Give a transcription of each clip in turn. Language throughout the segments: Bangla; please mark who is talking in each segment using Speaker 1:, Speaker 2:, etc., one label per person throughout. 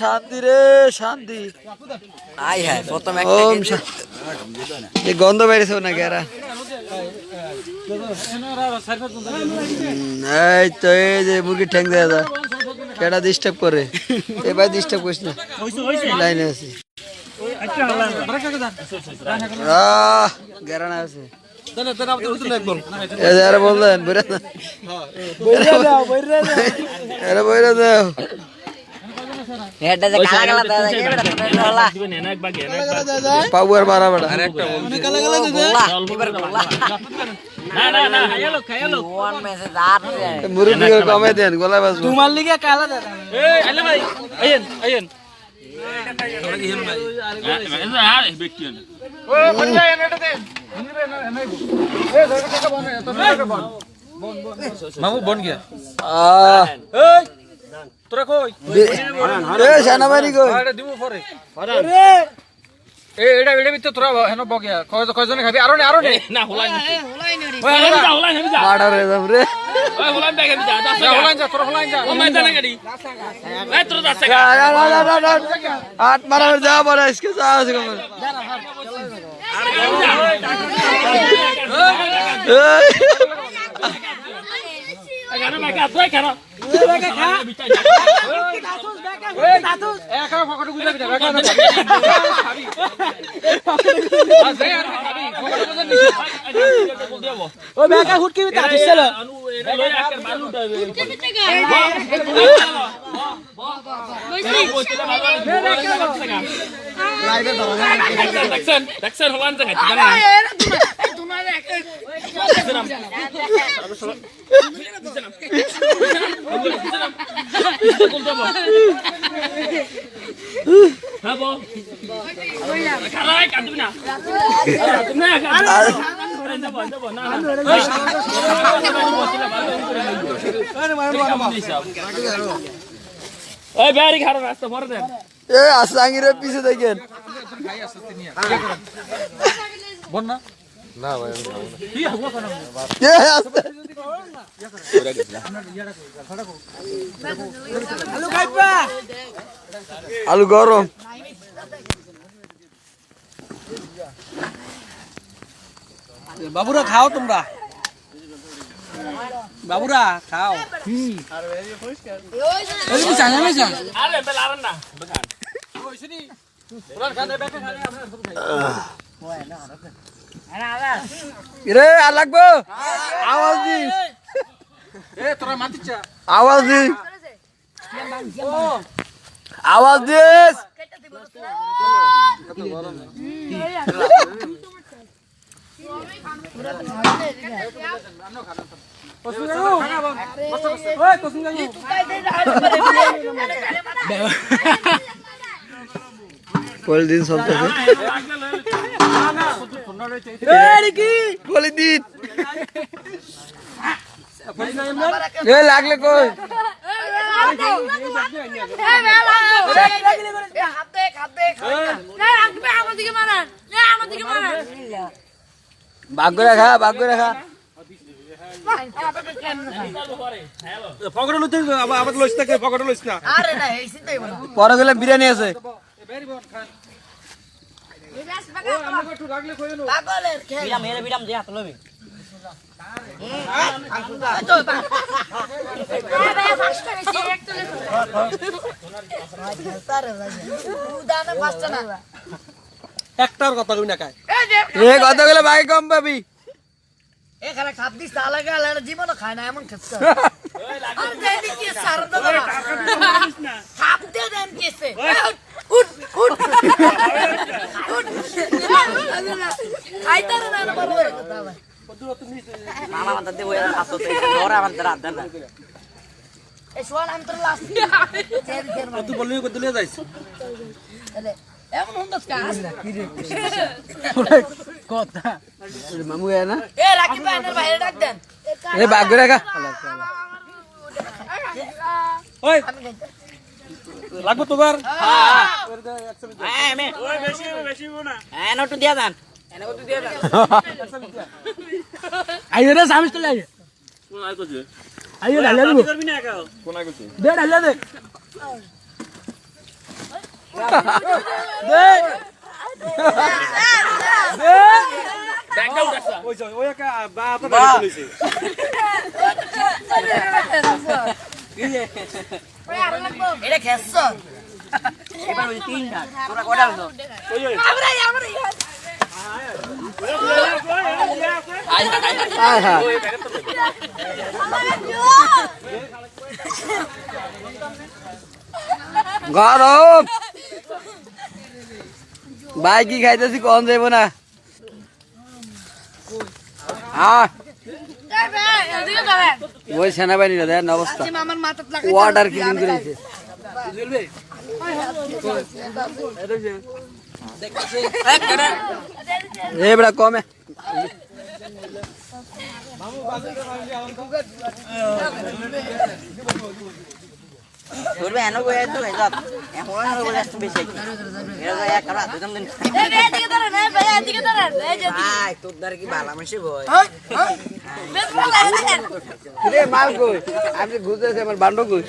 Speaker 1: শান্তি রে শান্তি।
Speaker 2: আই হ্যাঁ প্রথম
Speaker 1: গন্ধ বেড়েছে নাকি এরা এই তো এই যে মুরগির ঠ্যাং যায় সেটা ডিস্টার্ব করে? এবার ডিস্টার্ব করিস না। লাইনে আছি। গেরানা আছে। আরে বললেন বইরা না আরে বইরা দাও
Speaker 2: বেটা
Speaker 1: আর মারা
Speaker 2: আর
Speaker 1: মুরগি কমে দেন গোলা বাজবো
Speaker 3: তোমার লিগে কালা দাদা
Speaker 1: মামু বন গিয়া।
Speaker 3: তোরা কই?
Speaker 1: সেনাবাহিনী কই?
Speaker 3: দিব পরে। এটা এটা বিতে তোরা হেন বগিয়া। কয় কয়জনে খাবি? আরও নে আরও নে? না হোলাই
Speaker 1: হোলাই নে হোলাই নে বাড়া রে যাব রে।
Speaker 3: হোলাই ব্যাগে যা। যা হোলাই যা। তোরা হোলাই যা।
Speaker 1: হোলাই যা না গাড়ি এই তোরা যা আট মারা যা বড় আজকে যা আজকে আছে কমর
Speaker 3: এ খাও ফকটে গুজা বিটা বেকা না খাবি আজ রে আর খাবি ফকটে গুজা নিছি
Speaker 4: ও বেকা হুটকি বিতা দিছিল
Speaker 1: এ আসাঙ্গিরের পিছে দেখেন।
Speaker 3: বল না।
Speaker 1: এ আস্তে।
Speaker 4: আলু খাইবা?
Speaker 1: আলু গরম।
Speaker 4: বাবুরা খাও তোমরা। বাবুরা খাও। না
Speaker 1: রে আর লাগবো? আওয়াজ দিস
Speaker 3: এ তোরা মাতিচ্ছা
Speaker 1: আওয়াজ দি। আওয়াজ দিস। পলিদিন চলতেছে
Speaker 4: এই কি
Speaker 1: পলিদিন লাগলে কই? ভাগ করে খা ভাগ করে খা। পরে গেলে বিরিয়ানি আছে।
Speaker 4: একটার কথা কই না কায়
Speaker 1: এ কত গেলে ভাই কম পাবি।
Speaker 2: এখানে খাপ দিস তা লাগে আর জীবনও খায় না এমন খেতে আর দেনি কি সার দাও খাপ দে দেন কিসে উঠ উঠ। উঠ। খাইতে না না বড় মামা মানতে দেবো এর হাত তো ধরে আমাদের রাত দেন এই সোয়াল আন্তর লাস্ট
Speaker 4: তুই বললি কত লিয়ে যাইছ
Speaker 2: এমন হন্দস কাজ
Speaker 4: কথা
Speaker 1: মামু এ না
Speaker 2: এ রাকিব ভাইয়ের বাইরে ডাক দেন
Speaker 1: এ ভাগ করে খা
Speaker 4: ওই লাগবো তোবার
Speaker 2: নোটু দিয়া দেন
Speaker 4: আইরে সামিস চলে আইরে
Speaker 5: আইও ডালিয়া দিব
Speaker 4: করবি না একা কোনা করতে
Speaker 5: দে ডালিয়া দে
Speaker 3: উঠাচ্ছা
Speaker 4: ওই লইছে
Speaker 2: এটা খেয়েছ
Speaker 4: ওই ওই
Speaker 1: আয় হ্যাঁ গরম ভাই, কি খাইতেছি কম যাইব না? ওই সেনাবাহিনীরা দেন অবস্থা। ওয়াটার ক্লিন করেছে এ কমে।
Speaker 6: ধরবে এনে গো এত হয়ে যাত এখন এনে গো এত বেশি এরা গো এক রাত দুজন দিন আই তোর দ্বারা কি ভালো মানুষ ভয়
Speaker 1: রে মাল কই? আমি ঘুরতেছি আমার বান্ড কই?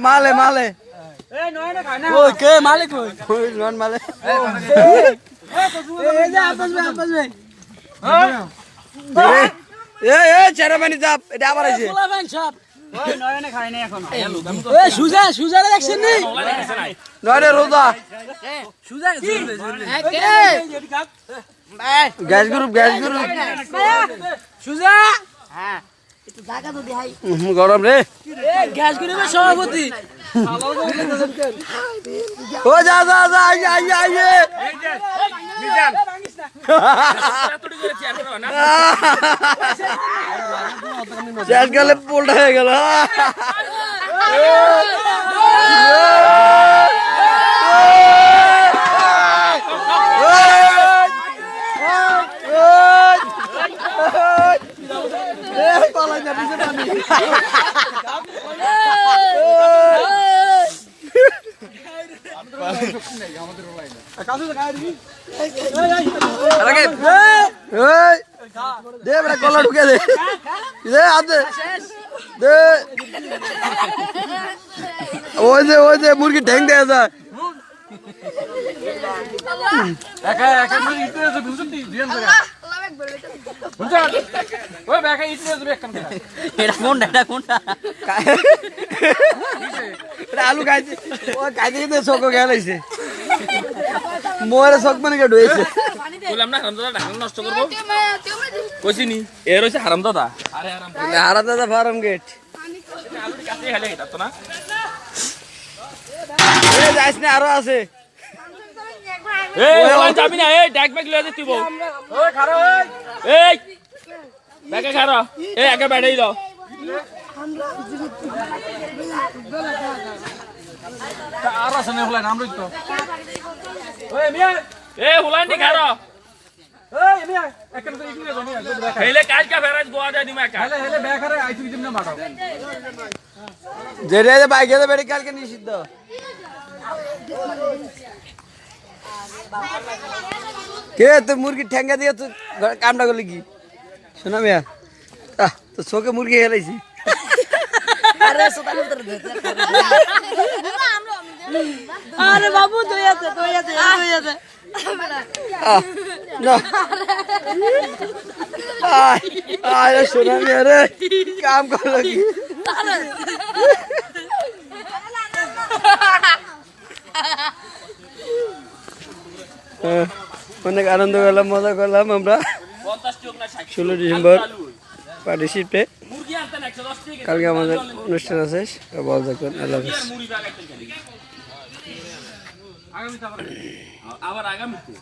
Speaker 1: মালে মালে।
Speaker 5: কে? মালিক ওই
Speaker 1: ওই নন মালে
Speaker 5: এই যে আব্বাস ভাই আব্বাস
Speaker 1: এ এ চেরাবানি চাপ এটা আবার আছে
Speaker 4: ওই
Speaker 5: সুজা দেখছেন
Speaker 1: নয় রোজা।
Speaker 5: সুজা
Speaker 1: গ্যাস গ্রুপ গ্যাস গ্রুপ।
Speaker 5: সুজা?
Speaker 1: গরম রে।
Speaker 5: গ্যাস গ্রুপের সভাপতি।
Speaker 1: ও যা যা যা আইয়ে আইয়ে আইয়ে
Speaker 3: না
Speaker 1: শেষ গেলে পোলটা হয়ে গেল। এই, দে বেটা কলা ঢুকে দে। দে হাত দে। দে। ওই যে ওই যে মুরগি ঠ্যাং দেয়া যায়
Speaker 3: একা একা ইতে আছে
Speaker 6: এটা কোনটা এটা কোনটা?
Speaker 1: এটা আলু খাইছে ও খাইতে খাইতে চোখ গেলাইছে মোরে চোখ মানে কে ঢুয়েছে?
Speaker 3: বললাম না হারামদাদা ঢাকনা নষ্ট করব। কইছি নি এর হইছে হারামদাদা আরে হারাম
Speaker 1: হারা দাদা ফার্ম গেট।
Speaker 3: আলু কাছে খাইলে এটা তো না।
Speaker 1: এ যাইস না আরও আছে।
Speaker 3: এই ওই যাবি না এই ড্যাগ ব্যাগ লয়ে দিবো ওই খারো এই ব্যাগে খারো এই আগে ব্যাটাই দাও
Speaker 4: আর আছে না হলাই নাম রইতো
Speaker 3: ওই মিয়া এই হুলান্ডি খারো
Speaker 4: এই মিয়া একখানে তো ইগলে জমি
Speaker 3: হেলে কাজ কা ফেরাজ গোয়া যায় দিমা একা।
Speaker 4: হেলে হেলে বেকারে আইছি দিম না মাটাও
Speaker 1: যেটা যে বাইকে তো বেড়ে কালকে নিষিদ্ধ। কে তুই মুরগি ঠ্যাঙ্গা দিয়ে তুই কামটা করলি কি? শোনা মিয়া তো চোখে মুরগি হেলাইছি।
Speaker 2: আরে বাবু তুই আছে তুই আছে তুই
Speaker 1: শোনা মিয়া রে কাম করল কি? অনেক আনন্দ করলাম, মজা করলাম আমরা।
Speaker 3: 50 টিক না 60
Speaker 1: ষোলো ডিসেম্বর পার্টিসিপে
Speaker 3: মুরগি আনতে 110 টাকা
Speaker 1: কালকে আমাদের অনুষ্ঠান আছে ভালো থাকবেন আল্লাহ হাফিজ।
Speaker 3: আবার আগামীতে?